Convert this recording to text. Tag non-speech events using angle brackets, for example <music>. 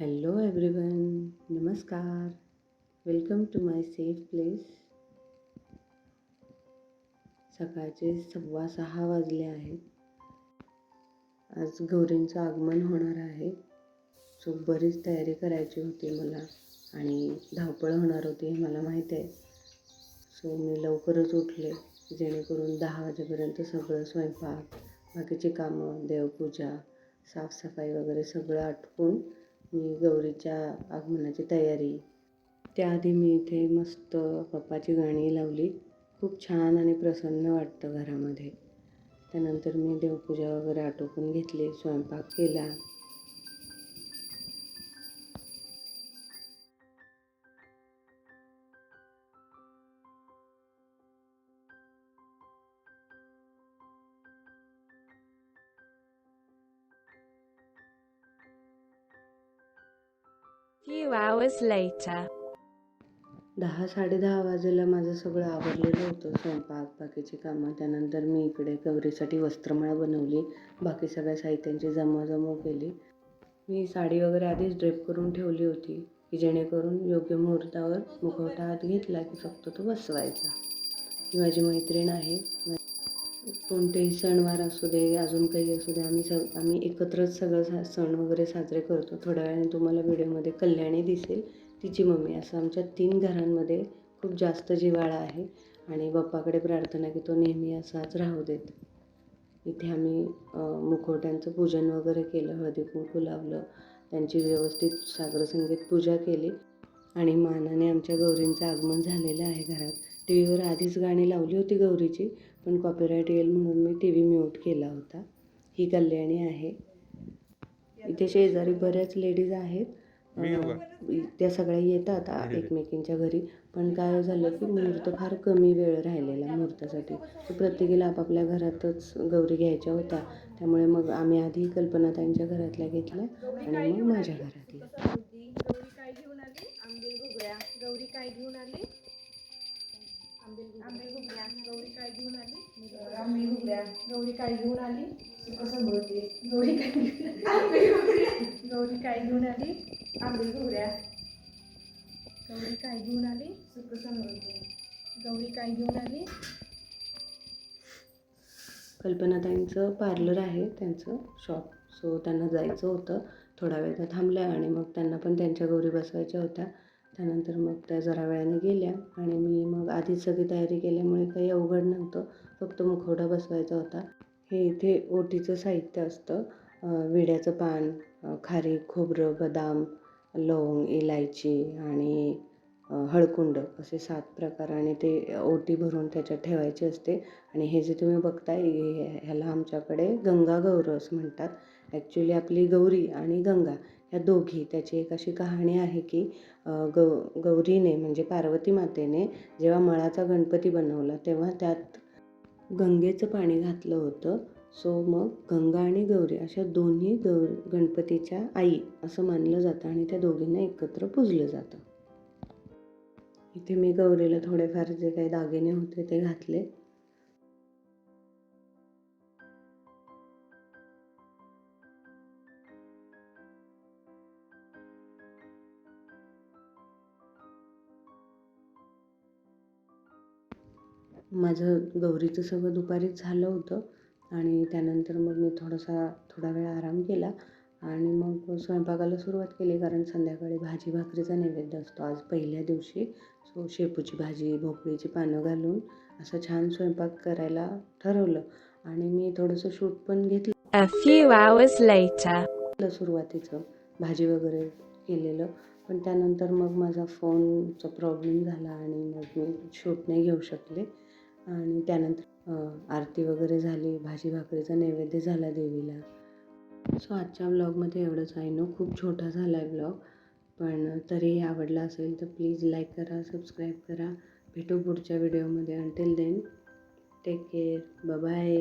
Hello everyone नमस्कार. Welcome to my safe place सकाळचे सव्वा सहा वाजले आहेत. आज गौरींचं आगमन होणार आहे. सो बरीच तयारी करायची होती मला आणि धावपळ होणार होती हे मला माहीत आहे. सो मी लवकरच उठले जेणेकरून दहा वाजेपर्यंत सगळं स्वयंपाक बाकीची कामं देवपूजा साफसफाई वगैरे सगळं आटपून मी गौरीच्या आगमनाची तयारी. त्याआधी मी इथे मस्त पप्पाची गाणी लावली. खूप छान आणि प्रसन्न वाटतं घरामध्ये. त्यानंतर मी देवपूजा वगैरे आटोपून घेतली स्वयंपाक केला. Few hours later. दहा साडेदहा वाजेला माझं सगळं आवरलेलं होतं. स्वयंपाक बाकीची कामं. त्यानंतर मी इकडे गौरीसाठी वस्त्रमळा बनवली. बाकी सगळ्या साहित्यांची जमवाजमव केली. मी साडी वगैरे आधीच ड्रेप करून ठेवली होती की जेणेकरून योग्य मुहूर्तावर मुखवटा हात घेतला की फक्त तो बसवायचा. ही माझी मैत्रीण आहे. कोणतेही सणवार असू दे अजून काही असू दे आम्ही सग आम्ही एकत्रच सगळं सा सण वगैरे साजरे करतो. थोड्या वेळाने तुम्हाला व्हिडिओमध्ये कल्याणी दिसेल तिची मम्मी. असं आमच्या तीन घरांमध्ये खूप जास्त जिव्हाळा आहे आणि बाप्पाकडे प्रार्थना की तो नेहमी असाच राहू देत. इथे आम्ही मुखवट्यांचं पूजन वगैरे केलं हळदी कुंकू लावलं त्यांची व्यवस्थित सागरसंगीत पूजा केली आणि मानाने आमच्या गौरींचं आगमन झालेलं आहे घरात. टी व्हीवर आधीच गाणी लावली होती गौरीची पण कॉपीराईट येईल म्हणून मी टी व्ही म्यूट केला होता. ही कल्याणी आहे. इथे शेजारी बऱ्याच लेडीज आहेत. त्या सगळ्या येतात एकमेकींच्या घरी. पण काय झालं की मुहूर्त फार कमी वेळ राहिलेला मुहूर्तासाठी. तर प्रत्येकीला आपापल्या घरातच गौरी घ्यायच्या होत्या. त्यामुळे मग आम्ही आधी कल्पना त्यांच्या घरातल्या घेतल्या आणि मग माझ्या घरातल्या. गौरी काय घेऊन आली? आंबेल घुगड्या गौरी काय घेऊन आली आंबेल घुगड्या गौरी काय घेऊन आली? आंबेल घुगड्या गौरी काय घेऊन आली? समृद्धी गौरी काय गौरी काय घेऊन आली? <laughs> आंबेल घुगड्या गौरी काय घेऊन आली? सुख समृद्धी गौरी काय घेऊन आली? कल्पनाताईंचं पार्लर आहे त्यांचं शॉप. सो त्यांना जायचं होतं थोडा वेळ त्या थांबल्या आणि मग त्यांना पण त्यांच्या गौरी बसवायच्या होत्या. त्यानंतर मग त्या जरा वेळाने गेल्या आणि मी मग आधीच सगळी तयारी केल्यामुळे काही अवघड नव्हतं. फक्त मुखवटा बसवायचा होता. हे इथे ओटीचं साहित्य असतं. विड्याचं पान खारी खोबरं बदाम लवंग इलायची आणि हळकुंड असे सात प्रकार आणि ते ओटी भरून त्याच्यात ठेवायची असते. आणि हे जे तुम्ही बघताय हे- ह्याला आमच्याकडे गंगा गौरस म्हणतात. ॲक्च्युली आपली गौरी आणि गंगा ह्या दोघी त्याची एक अशी कहाणी आहे की गौ गौरीने म्हणजे पार्वती मातेने जेव्हा मळाचा गणपती बनवला तेव्हा त्यात गंगेचं पाणी घातलं होतं. सो मग गंगा आणि गौरी अशा दोन्ही गौ गणपतीच्या आई असं मानलं जातं आणि त्या दोघींना एकत्र पूजलं जातं. इथे मी गौरीला थोडेफार जे काही दागिने होते ते घातले. माझं गौरीचं सगळं दुपारीच झालं होतं आणि त्यानंतर मग मी थोडासा थोडा वेळ आराम केला आणि मग स्वयंपाकाला सुरुवात केली कारण संध्याकाळी भाजी भाकरीचा नैवेद्य असतो. आज पहिल्या दिवशी सो शेपूची भाजी भोपळीची पानं घालून असं छान स्वयंपाक करायला ठरवलं आणि मी थोडंसं शूट पण घेतलं. सुरुवातीचं भाजी वगैरे केलेलं. पण त्यानंतर मग माझा फोनचा प्रॉब्लेम झाला आणि मग मी शूट नाही घेऊ शकले. आणि त्यानंतर आरती वगैरे झाली भाजी भाकरीचा नैवेद्य झाला देवीला. सो आजच्या ब्लॉगमध्ये एवढंच आहे. नो खूप छोटा झाला आहे ब्लॉग पण तरीही आवडला असेल तर प्लीज लाईक करा सबस्क्राईब करा. भेटू पुढच्या व्हिडिओमध्ये until then take care bye